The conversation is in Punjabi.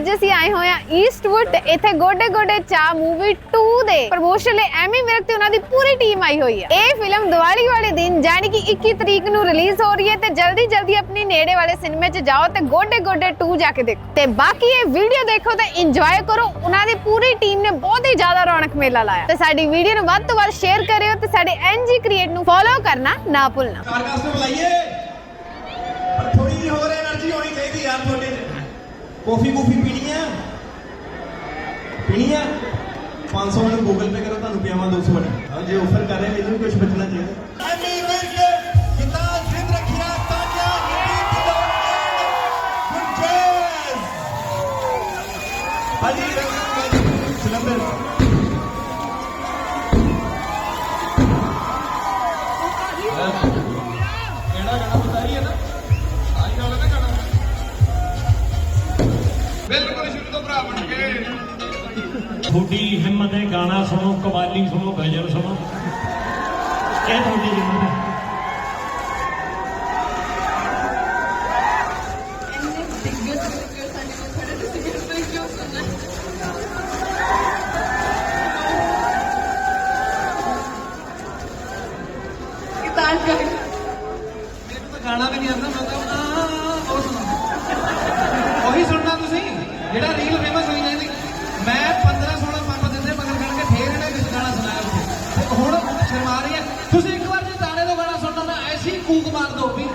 ਅੱਜ ਅਸੀਂ ਆਏ ਹੋਏ ਆ ਈਸਟਵੁੱਡ ਤੇ ਇੱਥੇ ਗੋਡੇ ਗੋਡੇ ਚਾ ਮੂਵੀ 2 ਦੇ ਪ੍ਰਮੋਸ਼ਨ ਲਈ ਐਮੀ ਵਿਰਕ ਤੇ ਉਹਨਾਂ ਦੀ ਪੂਰੀ ਟੀਮ ਆਈ ਹੋਈ ਹੈ ਇਹ ਫਿਲਮ ਦੀਵਾਲੀ ਵਾਲੇ ਦਿਨ ਜਾਨੀ ਕਿ 21 ਤਰੀਕ ਨੂੰ ਰਿਲੀਜ਼ ਹੋ ਰਹੀ ਹੈ ਤੇ ਜਲਦੀ ਜਲਦੀ ਆਪਣੀ ਨੇੜੇ ਵਾਲੇ ਸਿਨੇਮੇ 'ਚ ਜਾਓ ਤੇ ਗੋਡੇ ਗੋਡੇ 2 ਜਾ ਕੇ ਦੇਖੋ। ਤੇ ਬਾਕੀ ਇਹ ਵੀਡੀਓ ਦੇਖੋ ਤੇ ਇੰਜੋਏ ਕਰੋ। ਉਹਨਾਂ ਦੀ ਪੂਰੀ ਟੀਮ ਨੇ ਬਹੁਤ ਹੀ ਜ਼ਿਆਦਾ ਰੌਣਕ ਮੇਲਾ ਲਾਇਆ। ਤੇ ਸਾਡੀ ਵੀਡੀਓ ਨੂੰ ਵੱਧ ਤੋਂ ਵੱਧ ਸ਼ੇਅਰ ਕਰਿਓ ਤੇ ਸਾਡੇ ਐਨਜੀ ਕ੍ਰੀਏਟ ਨੂੰ ਫੋਲੋ ਕਰਨਾ ਨਾ ਭੁੱਲਣਾ। ਕਾਰਕਾਸ ਨੂੰ ਬੁਲਾਈਏ। ਕੌਫੀ ਕੂਫੀ ਪੀਣੀ ਆ? ਪੀਣੀ ਆ? 500 ਮੈਨੂੰ ਗੂਗਲ ਪੇ ਕਰੋ ਤੁਹਾਨੂੰ ਪਿਆਵਾਂ 200 ਵਾਲੀ। ਹਾਂ ਜੇ ਆਫਰ ਕਰ ਰਹੇ ਮੈਨੂੰ ਕੁਝ ਬਚਣਾ ਚਾਹੀਦਾ। ਐਮੀ ਵਿਰਕ ਕਿਤਾ ਜ਼ਿੰਦ ਰੱਖਿਆ ਤਾਜਾ ਗੁਰਜੇਸ ਹਾਜੀ ਰੰਗ ਜਲੰਧਰ ਬਿਲਕੁਲ ਸ਼ੁਰੂ ਤੋਂ ਭਰਾ ਬਣ ਕੇ ਤੁਹਾਡੀ ਹਿੰਮਤ ਹੈ ਗਾਣਾ ਸੁਣੋ ਕਵਾਲੀ ਸੁਣੋ ਗਜ਼ਲ ਸੁਣੋ ਇਹ ਤੁਹਾਡੀ ਹਿੰਮਤ ਹੈ ਮੈਨੂੰ ਤਾਂ ਗਾਣਾ ਵੀ ਨਹੀਂ ਨਾ